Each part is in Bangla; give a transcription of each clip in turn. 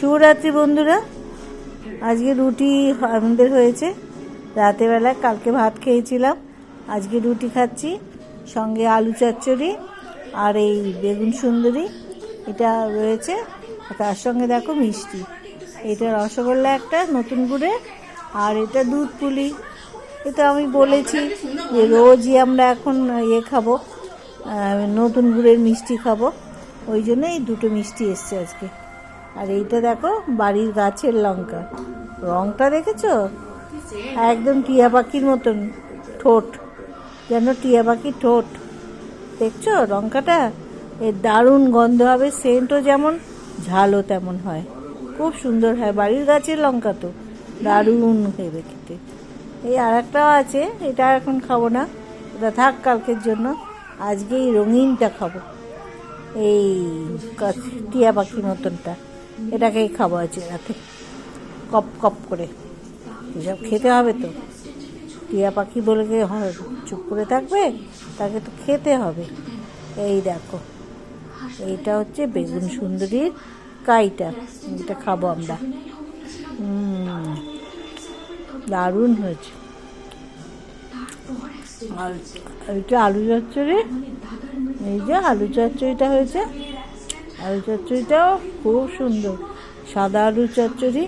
শুভরাত্রি বন্ধুরা। আজকে রুটি আমাদের হয়েছে। রাতেবেলা কালকে ভাত খেয়েছিলাম। আজকে রুটি খাচ্ছি, সঙ্গে আলু চচ্চড়ি আর এই বেগুন সুন্দরী। এটা রয়েছে। তার সঙ্গে দেখো মিষ্টি। এটা রসগোল্লা একটা, নতুন করে আর এটা দুধ পুলি। এটা আমি বলেছি যে রোজই আমরা এখন ইয়ে খাব নতুন গুড়ের মিষ্টি খাব। ওই জন্য এই দুটো মিষ্টি এসছে আজকে। আর এইটা দেখো, বাড়ির গাছের লঙ্কা। রংটা দেখেছ? একদম টিয়া পাখির মতন, ঠোঁট। যেন টিয়া পাখির ঠোঁট। দেখছ লঙ্কাটা এর দারুণ গন্ধ হবে সেন্টও যেমন, ঝালও তেমন হয়। খুব সুন্দর হয়, বাড়ির গাছের লঙ্কা তো। দারুণ হবে খেতে এই আর একটাও আছে, এটা এখন খাব না। এটা থাক কালকের জন্য। আজকে এই রঙিনটা খাব। এই টিয়া পাখির মতনটা। এটাকেই খাব আছে রাতে। কপ কপ করে। এসব খেতে হবে তো। টিয়া পাখি বলে গিয়ে হয়, চুপ করে থাকবে, তাকে তো খেতে হবে। এই দেখো, এইটা হচ্ছে বেগুন সুন্দরীর কাইটা। এটা খাব আমরা। দারুণ হয়েছে। আর এইটা আলু চচ্চড়ি। এই যে আলু চচ্চড়িটা হয়েছে। আলু চচ্চড়িটাও খুব সুন্দর। সাদা আলু চচ্চড়ি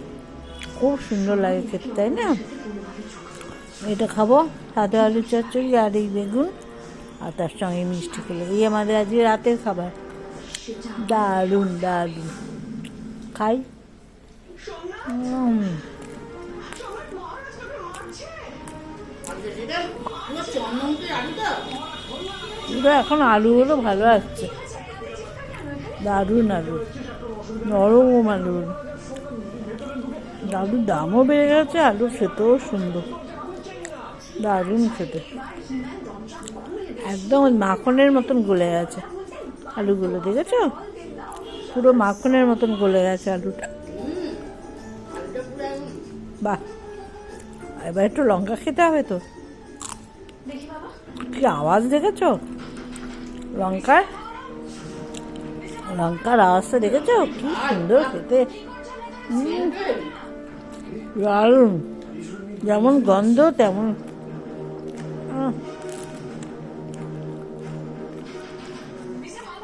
খুব সুন্দর লাগে খেতে তাই না? এটা খাব সাদা আলু চচ্চড়ি আর এই বেগুন আর তার সঙ্গে মিষ্টি খেলে। এই আমাদের আজকে রাতের খাবার। দারুণ দারুণ। খাই। পুরো এখন আলুগুলো ভালো আসছে। দারুণ আলু নরম আলু আলুর দামও বেড়ে গেছে আলু খেতেও সুন্দর। দারুণ খেতে। একদম মাখনের মতন গলে গেছে আলুগুলো, দেখেছ? পুরো মাখনের মতন গলে গেছে আলুটা। বাহ! এবার একটু লঙ্কা খেতে হবে তো? কি আওয়াজ দেখেছ? লঙ্কার লঙ্কার আওয়াজটা দেখেছ? কি সুন্দর খেতে। দারুণ যেমন গন্ধ, তেমন।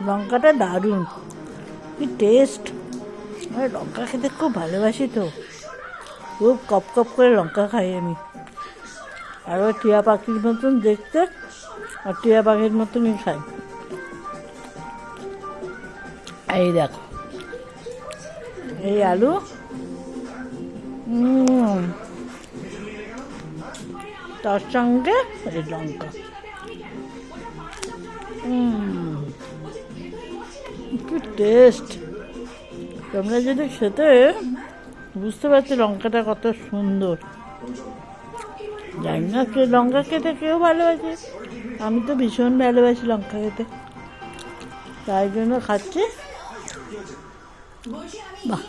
লঙ্কাটা দারুণ। কি টেস্ট আমি লঙ্কা খেতে খুব ভালোবাসি তো। খুব কপ কপ করে লঙ্কা খাই আমি। আর ওই টিয়া পাখির মতন দেখতে, আর টিয়া পাখির মতনই খাই। এই দেখো। এই আলু। তার সঙ্গে এই লঙ্কা। কি টেস্ট তোমরা যদি খেতে বুঝতে পারছ লঙ্কাটা কত সুন্দর। জানি না কে লঙ্কা খেতে কেউ ভালোবাসে। আমি তো ভীষণ ভালোবাসি লঙ্কা খেতে। তাই জন্য খাচ্ছি। বাহ,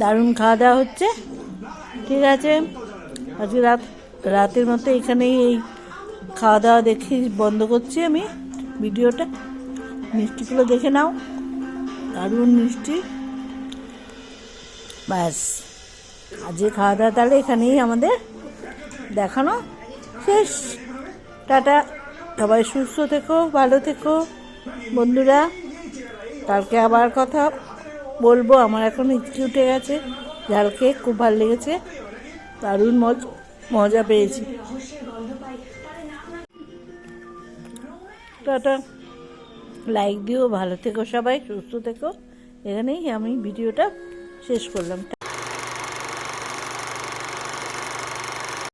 দারুণ খাওয়া দাওয়া হচ্ছে। ঠিক আছে, আজকে রাত, রাতের মতো এখানেই এই খাওয়া দাওয়া দেখে বন্ধ করছি আমি ভিডিওটা। মিষ্টিগুলো দেখে নাও, দারুণ মিষ্টি। ব্যাস, আজকে খাওয়া দাওয়া তাহলে এখানেই আমাদের দেখানো শেষ। টাটা, সবাই সুস্থ থেকো, ভালো থেকো, বন্ধুরা। কালকে আবার কথা বলব, আমার এখন ইচ্ছে উঠে গেছে। ঝাল খেয়ে খুব ভালো লেগেছে, দারুণ মজ, মজা পেয়েছি। টাটা। লাইক দিও, ভালো থেকো সবাই, সুস্থ থেকো। এখানেই আমি ভিডিওটা শেষ করলাম।